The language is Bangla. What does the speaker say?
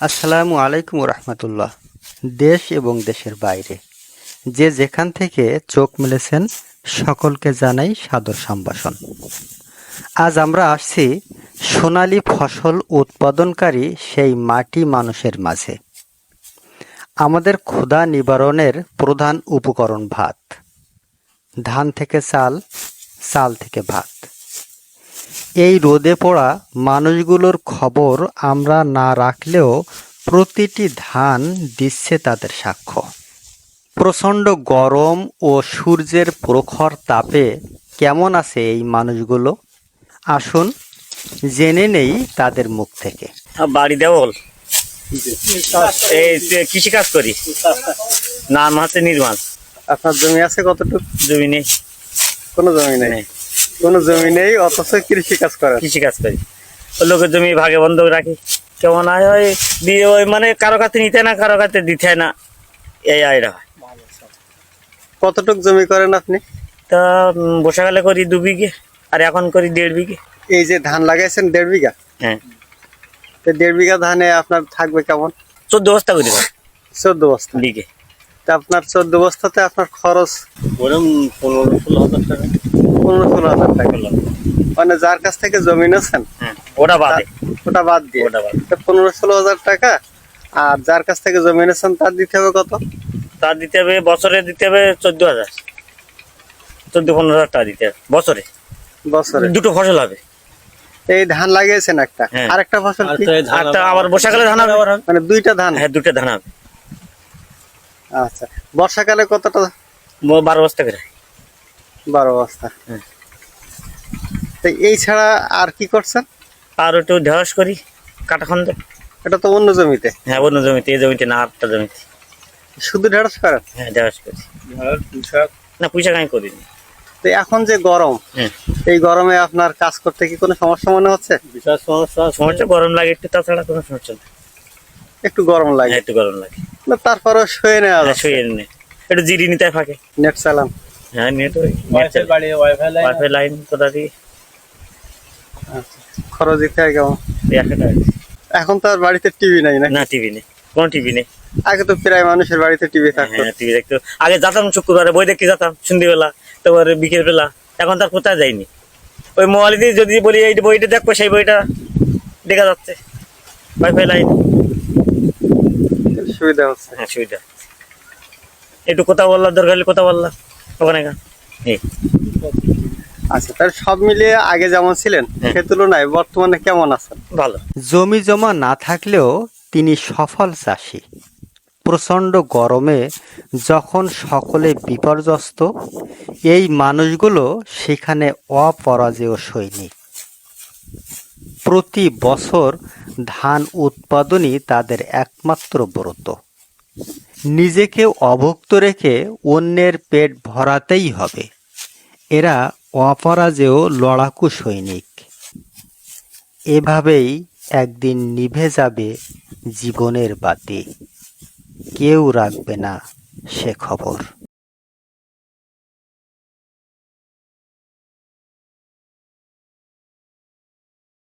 আসসালামু আলাইকুম রহমতুল্লাহ দেশ এবং দেশের বাইরে। যে যেখান থেকে চোখ মেলেছেন, সকলকে জানাই সাদর সম্ভাষণ। আজ আমরা আসছি সোনালী ফসল উৎপাদনকারী সেই মাটি মানুষের মাঝে। আমাদের ক্ষুধা নিবারণের প্রধান উপকরণ ভাত। ধান থেকে চাল চাল থেকে ভাত। এই রোদে পড়া মানুষগুলোর খবর আমরা না রাখলেও প্রতিটি ধান দিচ্ছে তাদের সাক্ষ্য। প্রচণ্ড গরম ও সূর্যের প্রখর তাপে কেমন আছে এই মানুষগুলো? আসুন জেনে নেই তাদের মুখ থেকে। বাড়ি দেওয়াল। এই কৃষি কাজ করি। নাম হচ্ছে নির্মাণ। আপনার জমি আছে কতটুকু? জমি নেই। কোনো জমি নেই। কোনো জমি নেই অথচ কৃষি কাজ করেন কৃষি কাজ করি। লোকের জমি ভাগে বন্ধক রাখি। কেমন হয়? ওই দিয়ে ওই মানে কারও কাছে নিতে না কারও কাছে দিতে না। এই আয়রা হয়। কতটুকু জমি করেন আপনি? তা বর্ষাকালে করি দু বিঘে আর এখন করি দেড় বিঘে। এই যে ধান লাগাইছেন দেড় বিঘা? হ্যাঁ। তো দেড় বিঘা ধানে আপনার থাকবে কেমন? চোদ্দ বস্তা করি চোদ্দ বস্তা। বিঘে। তা আপনার চোদ্দ বস্তাতে আপনার খরচ? ওরম পনেরো ষোলো হাজার টাকা। পনেরো ষোলো হাজার টাকা মানে যার কাছ থেকে জমি নিয়েছেন হ্যাঁ ওটা বাদে। ওটা বাদ দিয়ে। ওটা বাদে। পনেরো ষোলো হাজার টাকা আর যার কাছ থেকে জমি নিয়েছেন তার দিতে হবে কত? তার দিতে হবে বছরে দিতে হবে চোদ্দ হাজার। চোদ্দ পনেরো হাজার টাকা দিতে হবে বছরে। বছরে। দুটো ফসল হবে। এই ধান লাগিয়েছেন একটা? আর একটা ফসল একটা আবার বর্ষাকালে ধান হবে। মানে দুইটা ধান? হ্যাঁ দুটো ধান হবে। আচ্ছা। বর্ষাকালে কতটা? বারো বস্তা করে। বারো বস্তা। হ্যাঁ। তো এই ছাড়া আর কি করছেন? আর একটু ঢেঁড়স করি কাটা খন্দ এটা তো অন্য জমিতে? হ্যাঁ অন্য জমিতে এই জমিতে না আটটা জমিতে। শুধু ঢেঁড়স করেন? হ্যাঁ ঢেঁড়স করি। না পুঁইশাক আমি করিনি। তো এখন যে গরম হ্যাঁ। এই গরমে আপনার কাজ করতে কি কোনো সমস্যা মনে হচ্ছে? বিশাল সমস্যা। সমস্যা গরম লাগে একটু তাছাড়া কোনো সমস্যা নেই। একটু গরম লাগে। হ্যাঁ একটু গরম লাগে। না তারপরে শুয়ে নেওয়া শুয়ে নে একটু জিরি নিতে ফাঁকে নেট চালান। হ্যাঁ ওয়াইফাই লাইন খরচ দিতে হয় কেমন। এখন তো আর বাড়িতে টিভি নাই না না টিভি নেই। কোনো টিভি নেই। আগে তো প্রায় মানুষের বাড়িতে টিভি থাকতো। হ্যাঁ টিভি দেখতে। আগে যেতাম শুক্রবারে বই দেখতে যেতাম সন্ধ্যেবেলা তারপরে বিকেল বেলা এখন তার কোথায় যাইনি। ওই মোবাইল দিয়ে যদি বলি এই বইটা দেখব সেই বইটা দেখা যাচ্ছে। Wifi line. সুবিধা হচ্ছে। হ্যাঁ সুবিধা। একটু কথা বললাম দরকার হলে কথা বললাম। ওখানে আচ্ছা তাহলে সব মিলিয়ে আগে যেমন ছিলেন হ্যাঁ। সে তুলনায় বর্তমানে কেমন আছেন? ভালো। জমি জমা না থাকলেও তিনি সফল চাষি। প্রচণ্ড গরমে যখন সকলে বিপর্যস্ত এই মানুষগুলো সেখানে অপরাজেয় সৈনিক। প্রতি বছর ধান উৎপাদনই তাদের একমাত্র ব্রত। নিজেকে অভুক্ত রেখে অন্যের পেট ভরাতেই হবে। এরা অপরাজেয় লড়াকু সৈনিক। এভাবেই একদিন নিভে যাবে জীবনের বাতি। কেউ রাখবে না সে খবর।